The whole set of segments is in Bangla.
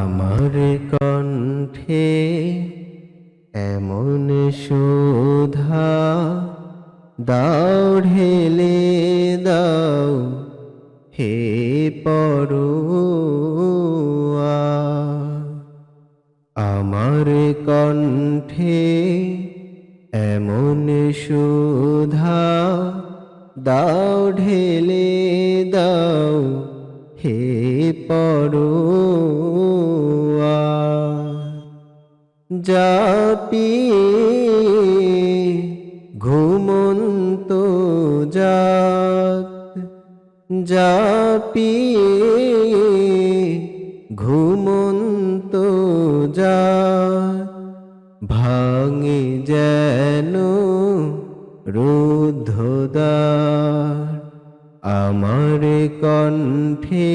আমার কণ্ঠে এমন শোধা দাও ঢেলে দাও হে পড়ুয়া আমার কণ্ঠে এমন সুধা, দাও ঢেলে দাও হে পড়ুয়া জাপি ঘুমন্ত জাত। জাপি ঘুমন্ত জাত। ভাঙে যেন রুদ্ধদ্বার। আমার কণ্ঠে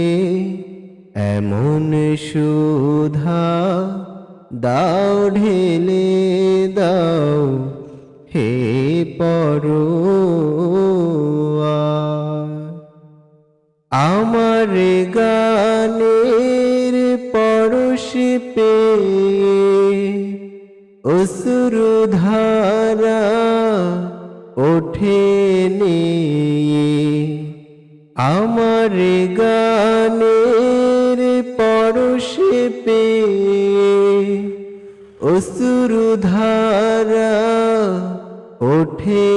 এমন সুধা দাও ঢেলে, দাও হে পড়ুয়া আমার গানের পরশ পেয়ে অসুর ধারা ওঠে আমার গানের পরশ পেয়ে অসুর ধারা ওঠে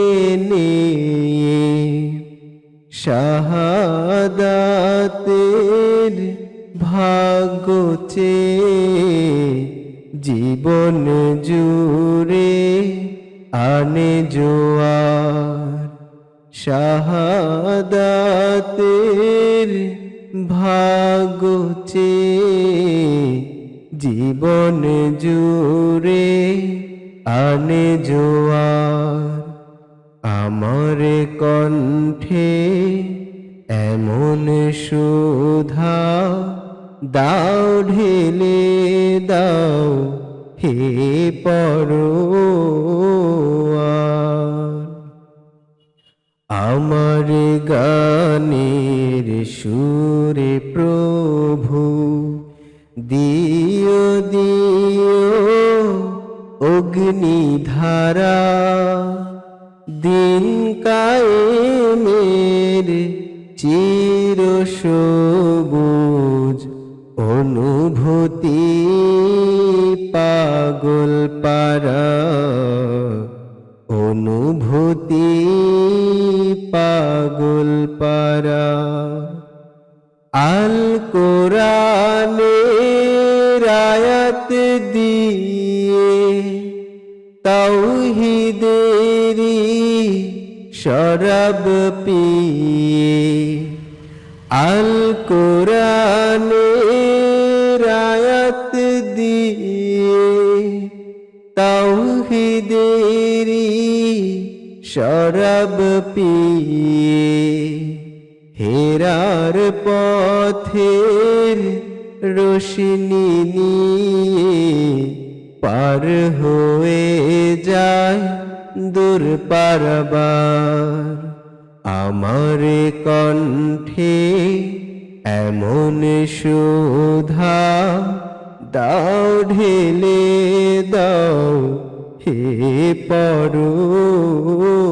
শাহাদাতের ভাগ্য জীবন জুড়ে আনে জোয়ার। শাহাদাতের ভাগ্য জীবন জুড়ে আনে জোয়ার, আমার কণ্ঠে এমন সুধা, দাও ঢেলে দাও হে পড়ুয়া আমার গানের সুরে প্রভু দিও দিও অগ্নিধারা, দিন কায়েমের চির সবুজ অনুভূতি পাগল পারা, অনুভূতি পাগল পারা। আল কোরআনে রায়াত দিয়ে তাওহিদেরি শরাব পিয়ে। আল কোরআনে রায়াত দিয়ে তাওহিদেরি শরাব পিয়ে। হেরার পথের রোশনি নিয়ে পার হয়ে যায় দূর পারবার। আমার কণ্ঠে এমন সুধা, দাও ঢেলে দাও, হে পড়ুয়া